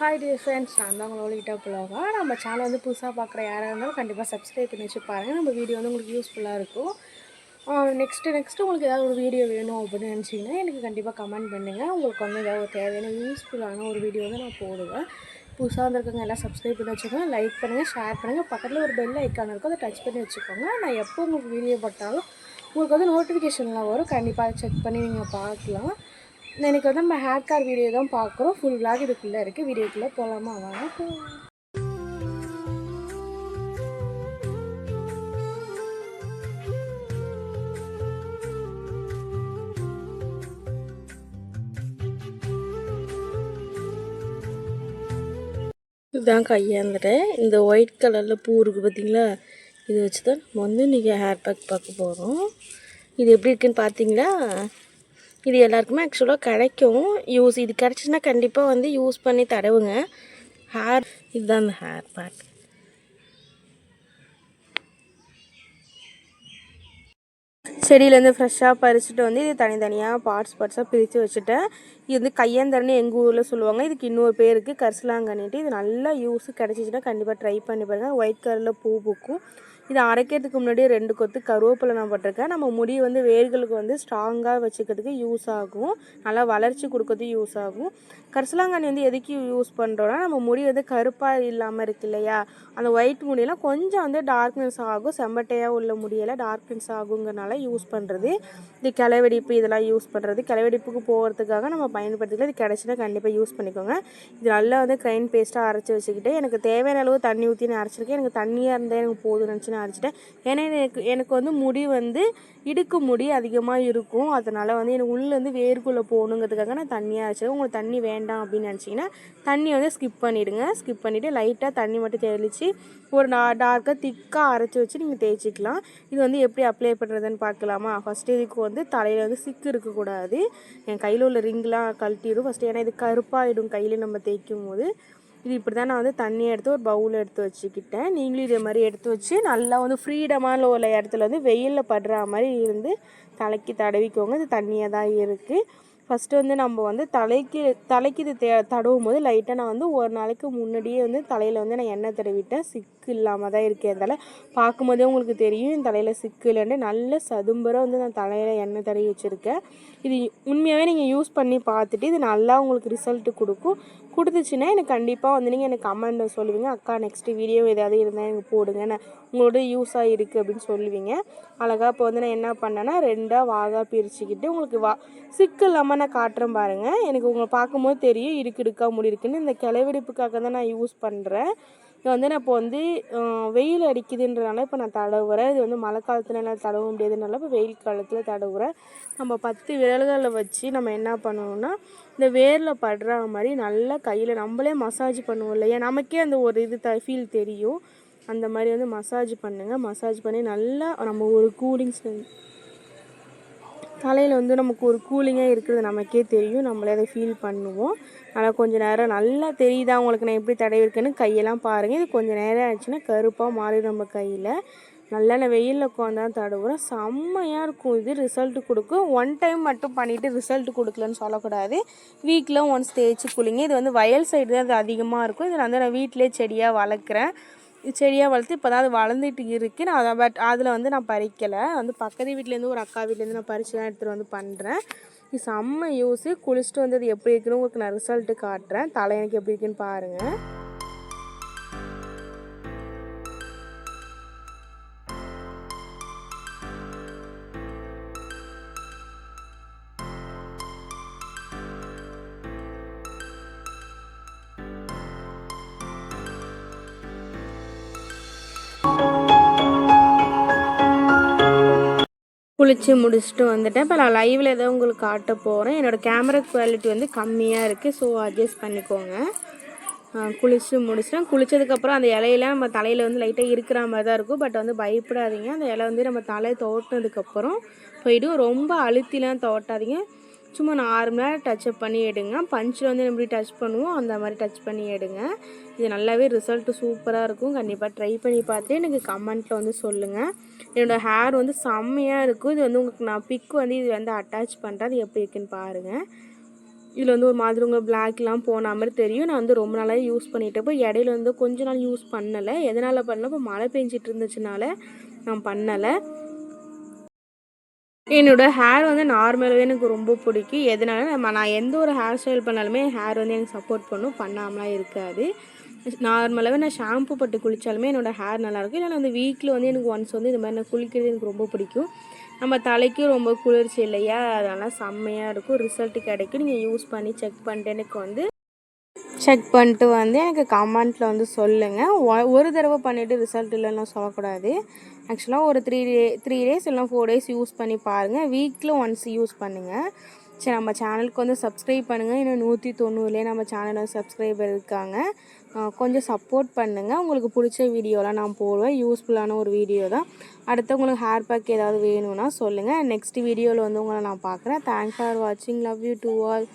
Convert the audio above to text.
Friends நான் தான் உங்களை ஒழிக்கிட்ட போலவா நம்ம சேனல் வந்து புதுசாக பார்க்குற யாராக இருந்தாலும் கண்டிப்பாக சப்ஸ்கிரைப் பண்ணி வச்சு பாருங்கள் நம்ம வீடியோ வந்து உங்களுக்கு யூஸ்ஃபுல்லாக இருக்கும். நெக்ஸ்ட்டு நெக்ஸ்ட்டு உங்களுக்கு ஏதாவது ஒரு வீடியோ வேணும் அப்படின்னு நினச்சிங்கன்னா எனக்கு கண்டிப்பாக கமெண்ட் பண்ணுங்கள் உங்களுக்கு வந்து ஏதாவது ஒரு தேவையான யூஸ்ஃபுல்லான ஒரு வீடியோ வந்து நான் போடுவேன். புதுசாக வந்திருக்கவங்க எல்லாம் சப்ஸ்கிரைப் பண்ணி வச்சுக்கோங்க. லைக் பண்ணுங்கள் ஷேர் பண்ணுங்கள் பக்கத்தில் ஒரு பெல் ஐக்கான் இருக்கும் அதை டச் பண்ணி வச்சுக்கோங்க. நான் எப்போ உங்களுக்கு வீடியோ போட்டாலும் உங்களுக்கு வந்து நோட்டிஃபிகேஷன்லாம் வரும். கண்டிப்பாக செக் பண்ணி நீங்கள் பார்க்கலாம். எனக்கு வந்து நம்ம ஹேர் கார் வீடியோ தான் பார்க்குறோம். ஃபுல் விளாக் இதுக்குள்ளே இருக்குது வீடியோக்குள்ளே போகலாமா வாங்க. இதுதான் கையாந்துட்டு இந்த ஒயிட் கலரில் பூ இருக்குது பார்த்தீங்களா இதை வச்சு தான் நம்ம வந்து இன்றைக்கி ஹேர் பேக் பார்க்க போகிறோம் இது எப்படி இருக்குன்னு பார்த்தீங்களா இது எல்லாருக்குமே ஆக்சுவலாக கிடைக்கும். யூஸ் இது கிடச்சின்னா கண்டிப்பாக வந்து யூஸ் பண்ணி தடவுங்க. ஹேர் இதுதான் அந்த ஹேர் பேக் செடியிலேருந்து ஃப்ரெஷ்ஷாக பறிச்சுட்டு வந்து இது தனித்தனியாக பார்ட்ஸ் பார்ட்ஸாக பிரித்து வச்சுட்டேன். இது வந்து கையந்தரன்னு எங்கள் ஊரில் சொல்லுவாங்க. இதுக்கு இன்னொரு பேருக்கு கரிசலாங்கண்ணிட்டு இது நல்லா யூஸ் கிடச்சிச்சின்னா கண்டிப்பாக ட்ரை பண்ணி பாருங்கள் ஒயிட் கலரில் பூ பூக்கும். இதை அரைக்கிறதுக்கு முன்னாடி ரெண்டு கொத்து கருவேப்பிலை நான் போட்டிருக்கேன். நம்ம முடி வந்து வேர்களுக்கு வந்து ஸ்ட்ராங்காக வச்சுக்கிறதுக்கு யூஸ் ஆகும். நல்லா வளர்ச்சி கொடுக்கறதுக்கு யூஸ் ஆகும். கரிசலாங்கண்ணி வந்து எதுக்கு யூஸ் பண்ணுறோன்னா நம்ம முடி வந்து கருப்பாக இல்லாமல் இருக்கு இல்லையா? அந்த ஒயிட் முடியெல்லாம் கொஞ்சம் வந்து டார்க்னஸ் ஆகும். செம்பட்டையாக உள்ள முடியெல்லாம் டார்க்னஸ் ஆகுங்கிறனால யூஸ் பண்ணுறது இது கிளவெடிப்பு இதெல்லாம் யூஸ் பண்ணுறது கிளவெடிப்புக்கு போகிறதுக்காக நம்ம பயன்படுத்திக்கலாம். இது கிடச்சினா கண்டிப்பாக யூஸ் பண்ணிக்கோங்க. இது நல்லா வந்து க்ரைன் பேஸ்ட்டாக அரைச்சி வச்சுக்கிட்டு எனக்கு தேவையான அளவு தண்ணி ஊற்றி நான் அரைச்சிருக்கேன். எனக்கு தண்ணியாக இருந்தால் எனக்கு போதும் நினச்சி நான் அரைச்சிட்டேன் ஏன்னா எனக்கு எனக்கு வந்து முடி வந்து இடுக்கு முடி அதிகமாக இருக்கும். அதனால் வந்து எனக்கு உள்ளேருந்து வேர்க்குள்ளே போகணுங்கிறதுக்காக நான் தண்ணியாக அரைச்சிருக்கேன் உங்களுக்கு தண்ணி வேண்டாம் அப்படின்னு நினச்சிங்கன்னா தண்ணி வந்து ஸ்கிப் பண்ணிவிடுங்க ஸ்கிப் பண்ணிவிட்டு லைட்டாக தண்ணி மட்டும் தெளித்து ஒரு நா டார்க்காக திக்காக அரைச்சி வச்சு நீங்கள் தேய்ச்சிக்கலாம். இது வந்து எப்படி அப்ளை பண்ணுறதுன்னு பார்க்கலாமா? ஃபஸ்ட்டு இதுக்கு வந்து தலையில் வந்து சிக்கு இருக்கக்கூடாது. என் கையில் உள்ள ரிங்லாம் கழட்டிடும். ஃபஸ்ட்டு ஏன்னா இது கருப்பாகிடும் கையில் நம்ம தேய்க்கும் போது இது இப்படி தான் நான் வந்து தண்ணி எடுத்து ஒரு பவுல் எடுத்து வச்சுக்கிட்டேன். நீங்களும் இதே மாதிரி எடுத்து வச்சு நல்லா வந்து ஃப்ரீடமாக உள்ள இடத்துல வந்து வெயிலில் படுற மாதிரி இருந்து தலைக்கு தடவிக்கோங்க. இது தண்ணியாக தான் இருக்குது ஃபஸ்ட்டு வந்து நம்ம வந்து தலைக்கு தலைக்கு இது தே தடவும் போது லைட்டாக நான் வந்து ஒரு நாளைக்கு முன்னாடியே வந்து தலையில் வந்து நான் எண்ணெய் தடவிட்டேன். சிக்கு இல்லாமல் தான் இருக்கேன் என் தலை பார்க்கும்போதே உங்களுக்கு தெரியும் என் தலையில் சிக்கு இல்லைன்னு. நல்ல சதும்பராக வந்து நான் தலையில் எண்ணெய் தடவி வச்சுருக்கேன். இது உண்மையாகவே நீங்கள் யூஸ் பண்ணி பார்த்துட்டு இது நல்லா உங்களுக்கு ரிசல்ட்டு கொடுக்கும். கொடுத்துச்சுன்னா எனக்கு கண்டிப்பாக வந்து நீங்கள் எனக்கு கமெண்ட்டில் சொல்லுவீங்க. அக்கா நெக்ஸ்ட்டு வீடியோ ஏதாவது இருந்தால் எனக்கு போடுங்க. நான் உங்களோட யூஸாக இருக்குது அப்படின்னு சொல்லுவீங்க. அழகாக இப்போ வந்து நான் என்ன பண்ணேன்னா ரெண்டாக வாகா பிரிச்சுக்கிட்டு உங்களுக்கு வா சிக்கு இல்லாமல் நான் காட்டுறேன் பாருங்கள் எனக்கு உங்களை பார்க்கும்போது தெரியும் இருக்கு இருக்கா முடி இருக்குன்னு. இந்த கிளவெடிப்புக்காக தான் நான் யூஸ் பண்ணுறேன் இது வந்து நான் இப்போ வந்து வெயில் அடிக்குதுன்றனால இப்போ நான் தடவுறேன். இது வந்து மழை காலத்தில் என்னால் தடவ முடியாதுனால இப்போ வெயில் காலத்தில் தடவுறேன். நம்ம பத்து விரல்களை வச்சு நம்ம என்ன பண்ணணும்னா இந்த வேரில் படுற மாதிரி நல்லா கையில் நம்மளே மசாஜ் பண்ணுவோம் இல்லையா? நமக்கே அந்த ஒரு இது த ஃபீல் தெரியும். அந்த மாதிரி வந்து மசாஜ் பண்ணுங்கள் மசாஜ் பண்ணி நல்லா நம்ம ஒரு கூலிங்ஸ் தலையில் வந்து நமக்கு ஒரு கூலிங்காக இருக்கிறது நமக்கே தெரியும். நம்மளே அதை ஃபீல் பண்ணுவோம். ஆனால் கொஞ்சம் நேரம் நல்லா தெரியுதா? உங்களுக்கு நான் எப்படி தடவி இருக்கேன்னு கையெல்லாம் பாருங்கள் இது கொஞ்சம் நேரம் ஆச்சுன்னா கருப்பாக மாறிடும் நம்ம கையில். நல்லா நான் வெயிலில் உட்காந்து தான் தடவுறேன் செம்மையாக இருக்கும். இது ரிசல்ட் கொடுக்கும். ஒன் டைம் மட்டும் பண்ணிவிட்டு ரிசல்ட் கொடுக்கலன்னு சொல்லக்கூடாது. வீக்கில் ஒன்ஸ் தேய்ச்சி குளிங்க. இது வந்து வயல் சைடு தான் இது அதிகமாக இருக்கும். இது வந்து நான் வீட்டிலே செடியாக வளர்க்குறேன். செடியாக வளர்த்து இப்போ தான் அது வளர்ந்துட்டு இருக்குது நான் அதை பட் அதில் வந்து நான் பறிக்கலை. வந்து பக்கத்து வீட்டிலேருந்து ஒரு அக்கா வீட்டிலேருந்து நான் பறிச்சு தான் எடுத்துகிட்டு வந்து பண்ணுறேன் இது செம்ம யூஸு குளிச்சுட்டு வந்து அது எப்படி இருக்குன்னு உங்களுக்கு நான் ரிசல்ட்டு காட்டுறேன். தலை எனக்கு எப்படி இருக்குன்னு பாருங்கள் குளித்து முடிச்சுட்டு வந்துட்டேன். இப்போ நான் லைவில் ஏதோ உங்களுக்கு காட்ட போகிறேன் என்னோடய கேமரா குவாலிட்டி வந்து கம்மியாக இருக்குது ஸோ அட்ஜஸ்ட் பண்ணிக்கோங்க. குளிச்சு முடிச்சிட்டேன். குளிச்சதுக்கப்புறம் அந்த இலையெல்லாம் நம்ம தலையில் வந்து லைட்டாக இருக்கிற மாதிரி தான் இருக்கும். பட் வந்து பயப்படாதீங்க. அந்த இலை வந்து நம்ம தலையை தோட்டினதுக்கப்புறம் போயிடும். ரொம்ப அழுத்திலாம் தோட்டாதீங்க. சும்மா நார்மலாக டச்சப் பண்ணி எடுங்க. பஞ்சில் வந்து நம்ம எப்படி டச் பண்ணுவோம் அந்த மாதிரி டச் பண்ணி எடுங்க. இது நல்லாவே ரிசல்ட்டு சூப்பராக இருக்கும். கண்டிப்பாக ட்ரை பண்ணி பார்த்து எனக்கு கமெண்ட்டில் வந்து சொல்லுங்கள் என்னோடய ஹேர் வந்து செம்மையாக இருக்கும். இது வந்து உங்களுக்கு நான் பிக் வந்து இது வந்து அட்டாச் பண்ணுறேன் அது எப்படி இருக்குன்னு பாருங்கள் இதில் வந்து ஒரு மாதிரி உங்கள் பிளாக்லாம் போன மாதிரி தெரியும். நான் வந்து ரொம்ப நாளாக யூஸ் பண்ணிட்டு இப்போ இடையில வந்து கொஞ்ச நாள் யூஸ் பண்ணலை. எதனால் பண்ணல? இப்போ மழை பெஞ்சிட்டு இருந்துச்சுனால நான் பண்ணலை. என்னோட ஹேர் வந்து நார்மலாகவே எனக்கு ரொம்ப பிடிக்கும். எதனால? நம்ம நான் எந்த ஒரு ஹேர் ஸ்டைல் பண்ணாலுமே ஹேர் வந்து எனக்கு சப்போர்ட் பண்ணும். பண்ணாமலாம் இருக்காது. நார்மலாகவே நான் ஷாம்பு போட்டு குளித்தாலுமே என்னோடய ஹேர் நல்லாயிருக்கும். இல்லை வந்து வீக்கில் வந்து எனக்கு ஒன்ஸ் வந்து இந்த மாதிரி நான் குளிக்கிறது எனக்கு ரொம்ப பிடிக்கும். நம்ம தலைக்கும் ரொம்ப குளிர்ச்சி இல்லையா அதனால் செம்மையாக இருக்கும். ரிசல்ட் கிடைக்கும். நீங்கள் யூஸ் பண்ணி செக் பண்ணிட்டு எனக்கு வந்து செக் பண்ணிட்டு வந்து எனக்கு கமெண்ட்டில் வந்து சொல்லுங்கள் ஒ- ஒரு தடவை பண்ணிவிட்டு ரிசல்ட் இல்லைன்னா சொல்லக்கூடாது. ஆக்சுவலாக ஒரு த்ரீ டே த்ரீ டேஸ் இல்லை ஃபோர் டேஸ் யூஸ் பண்ணி பாருங்கள் வீக்கில் ஒன்ஸ் யூஸ் பண்ணுங்கள் சரி நம்ம சேனலுக்கு வந்து சப்ஸ்கிரைப் பண்ணுங்கள் இன்னும் நூற்றி தொண்ணூறுலேயே நம்ம சேனலில் சப்ஸ்கிரைபர் இருக்காங்க. கொஞ்சம் சப்போர்ட் பண்ணுங்கள் உங்களுக்கு பிடிச்ச வீடியோலாம் நான் போடுவேன். யூஸ்ஃபுல்லான ஒரு வீடியோ தான். அடுத்து உங்களுக்கு ஹேர் பேக் ஏதாவது வேணும்னா சொல்லுங்கள் நெக்ஸ்ட் வீடியோவில் வந்து உங்களை நான் பார்க்குறேன். தேங்க்ஸ் ஃபார் வாட்சிங் லவ் யூ டு ஆல்